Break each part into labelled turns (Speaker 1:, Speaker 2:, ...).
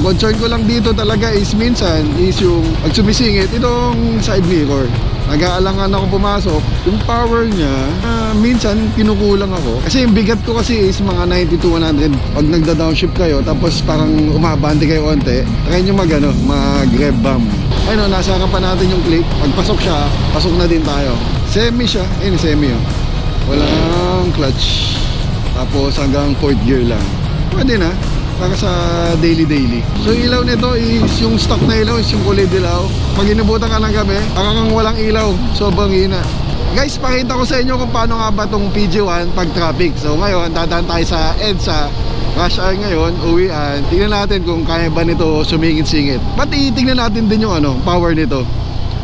Speaker 1: Ang concern ko lang dito talaga is minsan is yung pag sumisingit itong side mirror. Nag-aalangan ako pumasok. Yung power niya, ah, minsan kinukulang ako. Kasi yung bigat ko kasi is mga 90 to 100. Pag nagda-downshift kayo, tapos parang umabante kayo onte, try nyo mag, ano, mag-rev bomb. Ayun, o, nasa harapan natin yung click. Pagpasok siya, pasok na din tayo. Semi siya. Ayun, semi oh. Walang clutch. Tapos hanggang fourth gear lang. Pwede na. Para sa daily-daily. So yung ilaw nito is yung stock na ilaw is yung kulay dilaw. Pag inubutan ka ng gabi, parang walang ilaw. Sobrang hina. Guys, pakita ko sa inyo kung paano nga ba itong PG1 pag traffic. So ngayon, dadaan tayo sa EDSA. Rush hour ngayon, uwian. Tingnan natin kung kaya ba nito sumingit-singit. Pati tingnan natin din yung ano, power nito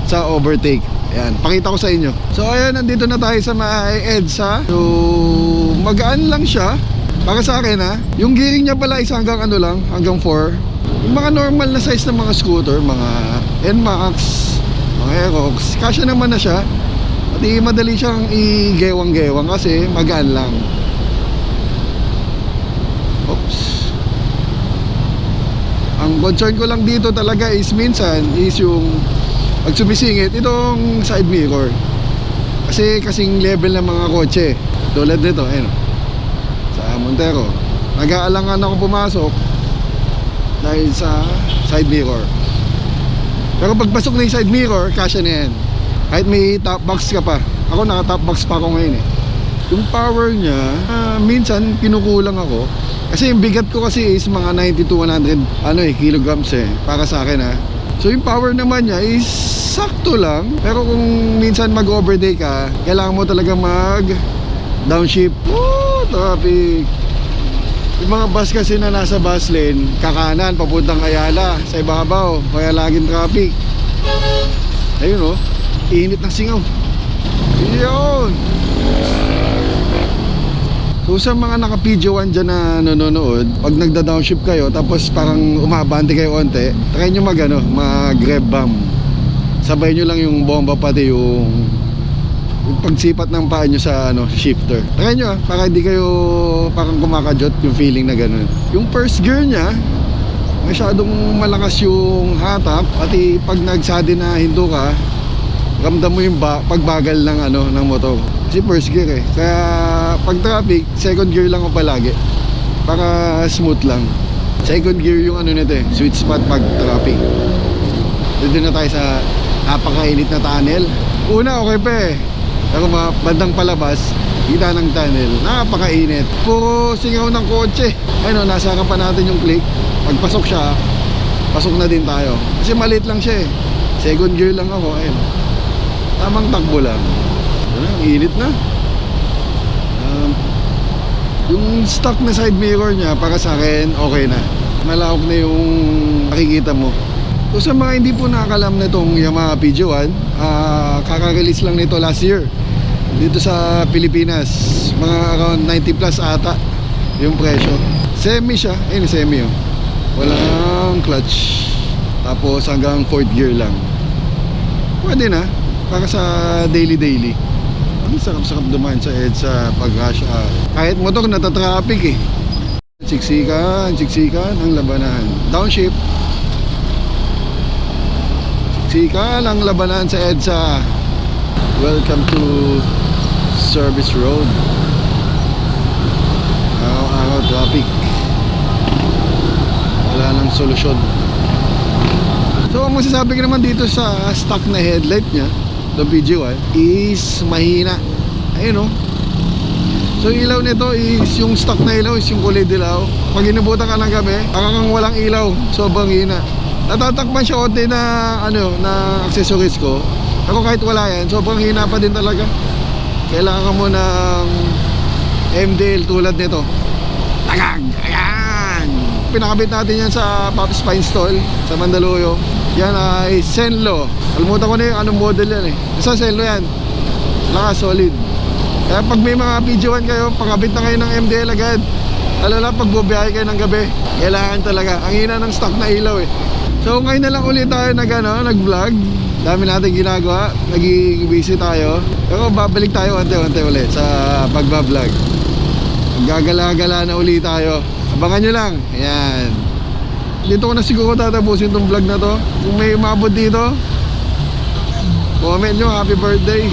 Speaker 1: sa overtake. Ayan, pakita ko sa inyo. So ayan, nandito na tayo sa may EDSA. So magaan lang siya. Para sa akin ha, yung gearing niya pala is hanggang ano lang, hanggang 4. Yung mga normal na size ng mga scooter, mga NMAX, mga Aerox, kasya naman na siya. Pati madali siyang igewang-gewang kasi magaan lang. Oops. Ang concern ko lang dito talaga is minsan is yung pag sumisingit itong side mirror. Kasi kasing level ng mga kotse. Tulad nito, ayun. Sa Montero. Nag-aalangan ako pumasok dahil sa side mirror. Pero pagpasok na yung side mirror, kasya na yan. Kahit may top box ka pa. Ako naka top box pa ako ngayon eh. Yung power niya, ah, minsan kinukulang ako. Kasi yung bigat ko kasi is mga 90 to 100 ano eh, kilograms eh. Para sa akin ha. So yung power naman niya is sakto lang. Pero kung minsan mag-overday ka, kailangan mo talaga mag downshift. Woo! Traffic! Yung mga bus kasi na nasa bus lane, kakanan, papuntang Ayala, sa ibabaw, kaya laging traffic. Ayun oh, init ng singaw. Yun! So sa mga naka PG1 dyan na nanonood, pag nagda-downshift kayo, tapos parang umabante kayo onte, try nyo mag, ano, mag rev bomb. Sabay nyo lang yung bomba pati yung, yung pagsipat ng paa nyo sa ano, shifter. Try nyo ah, para hindi kayo parang kumakajot yung feeling na ganun. Yung first gear nya, masyadong malakas yung hatak, pati pag nagsadi na hinto ka, ramdam mo yung ba pagbagal ng ano ng motor. Kasi first gear eh. Kaya pag traffic, second gear lang ako palagi. Para smooth lang. Second gear yung ano nito eh, sweet spot pag traffic. Dito na tayo sa napakainit na tunnel. Una okay pa eh. Pero mga bandang palabas, kita ng tunnel. Napakainit. Puro singaw ng kotse. Ayun o, nasa harapan natin yung click. Pagpasok siya, pasok na din tayo. Kasi maliit lang siya eh. Second gear lang ako. Ayun. Tamang takbo lang. Ano, init na. Um, yung stock na side mirror niya para sa akin okay na. Malawak na yung makikita mo. So sa mga hindi po nakakalam na itong Yamaha PG1, ah, kaka-release lang nito last year dito sa Pilipinas. Mga around 90 plus ata yung presyo. Semi siya, ayun semi oh. Walang clutch. Tapos hanggang fourth gear lang. Pwede na para sa daily daily. Ang sarap-sarap dumaan sa EDSA pag rush hour. Kahit motor natatraffic eh. Siksikan, siksikan ang labanan. Downshift. Siksikan ang labanan sa EDSA. Welcome to Service Road. Araw-araw traffic. Wala nang solusyon. So ang masasabi ko naman dito sa stock na headlight niya The PG1 is mahina Ayun oh So yung ilaw nito is yung stock na ilaw is yung kulay dilaw Pag inubutan ka ng gabi Parang walang ilaw Sobrang hina Natatakpan siya konti na ano na accessories ko. Ako kahit wala yan Sobrang hina pa din talaga. Kailangan mo ng MDL tulad nito. Tagag! Ayan! Pinakabit natin yan sa Pop Spine Stall Sa Mandaluyong. Yan ay Senlo. Kalimutan ko na yung anong model yan eh. Isa Senlo yan. Lakas solid. Kaya pag may mga PG1 kayo Pakabit na kayo ng MDL agad. Lalo na pag bubiyahe kayo ng gabi. Kailangan talaga. Ang hina ng stock na ilaw eh So ngayon na lang ulit tayo nag, ano, nag-vlog. Dami natin ginagawa. Naging busy tayo. Pero babalik tayo ante-ante ulit Sa pagbablog Gagala-gala na ulit tayo. Abangan nyo lang. Ayan. Dito ko na siguro tatapusin tong vlog na to. Kung may umabot dito, comment nyo, happy birthday.